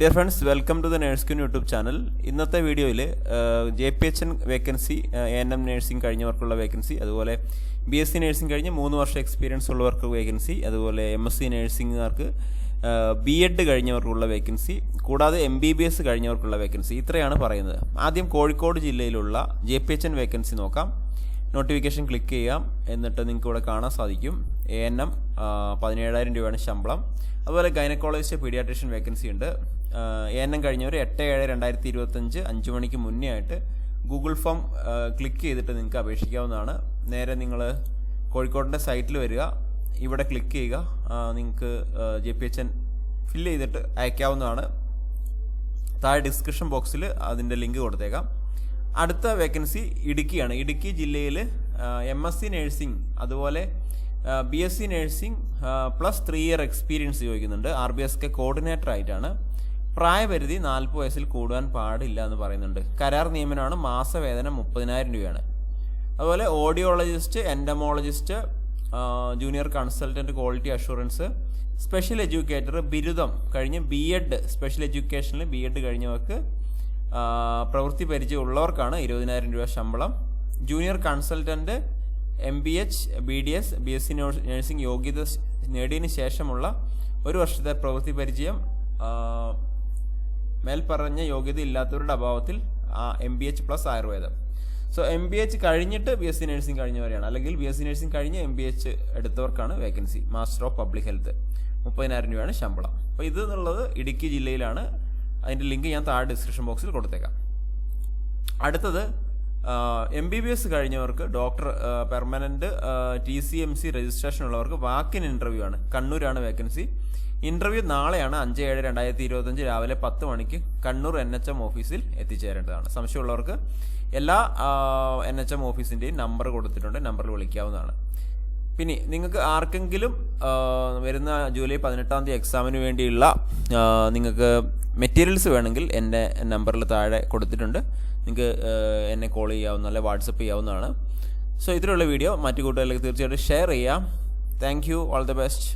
Dear friends welcome to the nurse YouTube channel ഇന്നത്തെ വീഡിയോയിൽ J P H N vacancy N M nursing കഴിഞ്ഞവർക്കുള്ള vacancy അതുപോലെ B S C nursing കഴിഞ്ഞ് മൂന്ന് വർഷം experience ഉള്ളവർക്ക് vacancy അതുപോലെ എം എസ് സി നേഴ്സിംഗുകാർക്ക് ബി എഡ് കഴിഞ്ഞവർക്കുള്ള വേക്കൻസി കൂടാതെ എം ബി ബി എസ് കഴിഞ്ഞവർക്കുള്ള വേക്കൻസി ഇത്രയാണ് പറയുന്നത്. ആദ്യം കോഴിക്കോട് ജില്ലയിലുള്ള J P H N vacancy നോക്കാം. നോട്ടിഫിക്കേഷൻ ക്ലിക്ക് ചെയ്യാം. എന്നിട്ട് നിങ്ങൾക്ക് ഇവിടെ കാണാൻ സാധിക്കും. എ എൻ എം പതിനേഴായിരം രൂപയാണ് ശമ്പളം. അതുപോലെ ഗൈനക്കോളജിസ്റ്റ് പീഡിയാട്രീഷ്യൻ വേക്കൻസി ഉണ്ട്. എ എൻ എം കഴിഞ്ഞവർ എട്ട് ഏഴ് രണ്ടായിരത്തി ഇരുപത്തഞ്ച് അഞ്ച് മണിക്ക് മുന്നേ ആയിട്ട് ഗൂഗിൾ ഫോം ക്ലിക്ക് ചെയ്തിട്ട് നിങ്ങൾക്ക് അപേക്ഷിക്കാവുന്നതാണ്. നേരെ നിങ്ങൾ കോഴിക്കോടിന്റെ സൈറ്റിൽ വരിക. ഇവിടെ ക്ലിക്ക് ചെയ്യുക. നിങ്ങൾക്ക് J P H N fill ചെയ്തിട്ട് അയക്കാവുന്നതാണ്. താഴെ ഡിസ്ക്രിപ്ഷൻ ബോക്സിൽ അതിന്റെ ലിങ്ക് കൊടുത്തേക്കാം. അടുത്ത വേക്കൻസി ഇടുക്കിയാണ്. ഇടുക്കി ജില്ലയിൽ എം എസ് സി നേഴ്സിംഗ് അതുപോലെ B S C nursing plus three year experience ചോദിക്കുന്നുണ്ട്. R B S K coordinator ആയിട്ടാണ്. പ്രായപരിധി നാൽപ്പത് വയസ്സിൽ കൂടുവാൻ പാടില്ല എന്ന് പറയുന്നുണ്ട്. കരാർ നിയമനമാണ് മാസവേതനം മുപ്പതിനായിരം രൂപയാണ്. അതുപോലെ audiologist entomologist junior consultant quality assurance special educator ബിരുദം കഴിഞ്ഞ് ബി എഡ് സ്പെഷ്യൽ എഡ്യൂക്കേഷനിൽ ബി എഡ് കഴിഞ്ഞവർക്ക് പ്രവൃത്തി പരിചയമുള്ളവർക്കാണ് ഇരുപതിനായിരം രൂപ ശമ്പളം. Junior consultant M B H B D S B S C nursing യോഗ്യത നേടിയതിന് ശേഷമുള്ള ഒരു വർഷത്തെ പ്രവൃത്തി പരിചയം മേൽപ്പറഞ്ഞ യോഗ്യത ഇല്ലാത്തവരുടെ അഭാവത്തിൽ എം ബി എച്ച് പ്ലസ് ആയുർവേദം. സോ എം ബി എച്ച് കഴിഞ്ഞിട്ട് ബി എസ് സി നഴ്സിംഗ് കഴിഞ്ഞവരെയാണ്. അല്ലെങ്കിൽ ബി എസ് സി നഴ്സിംഗ് കഴിഞ്ഞ് M B H എടുത്തവർക്കാണ് vacancy master of public health മുപ്പതിനായിരം രൂപയാണ് ശമ്പളം. അപ്പോൾ ഇത് എന്നുള്ളത് ഇടുക്കി ജില്ലയിലാണ്. അതിന്റെ ലിങ്ക് ഞാൻ താഴെ ഡിസ്ക്രിപ്ഷൻ ബോക്സിൽ കൊടുത്തേക്കാം. അടുത്തത് M B B S കഴിഞ്ഞവർക്ക് doctor permanent T C M C registration ഉള്ളവർക്ക് വാക്കിൻ ഇന്റർവ്യൂ ആണ്. കണ്ണൂരാണ് വേക്കൻസി ഇന്റർവ്യൂ നാളെയാണ് അഞ്ച് ഏഴ് രണ്ടായിരത്തി ഇരുപത്തഞ്ച് രാവിലെ പത്ത് മണിക്ക് കണ്ണൂർ എൻ എച്ച് എം ഓഫീസിൽ എത്തിച്ചേരേണ്ടതാണ്. സംശയമുള്ളവർക്ക് എല്ലാ എൻ എച്ച് എം ഓഫീസിന്റെയും നമ്പർ കൊടുത്തിട്ടുണ്ട്. നമ്പറിൽ വിളിക്കാവുന്നതാണ്. പിന്നെ നിങ്ങൾക്ക് ആർക്കെങ്കിലും വരുന്ന ജൂലൈ പതിനെട്ടാം തീയതി എക്സാമിന് വേണ്ടിയുള്ള നിങ്ങൾക്ക് മെറ്റീരിയൽസ് വേണമെങ്കിൽ എന്റെ നമ്പറിൽ താഴെ കൊടുത്തിട്ടുണ്ട്. നിങ്ങൾക്ക് എന്നെ കോൾ ചെയ്യാവുന്ന അല്ലെ വാട്സപ്പ് ചെയ്യാവുന്നതാണ്. സോ ഇതിലുള്ള വീഡിയോ മറ്റു കൂട്ടുകാരിലേക്ക് തീർച്ചയായിട്ടും ഷെയർ ചെയ്യാം. Thank you all the best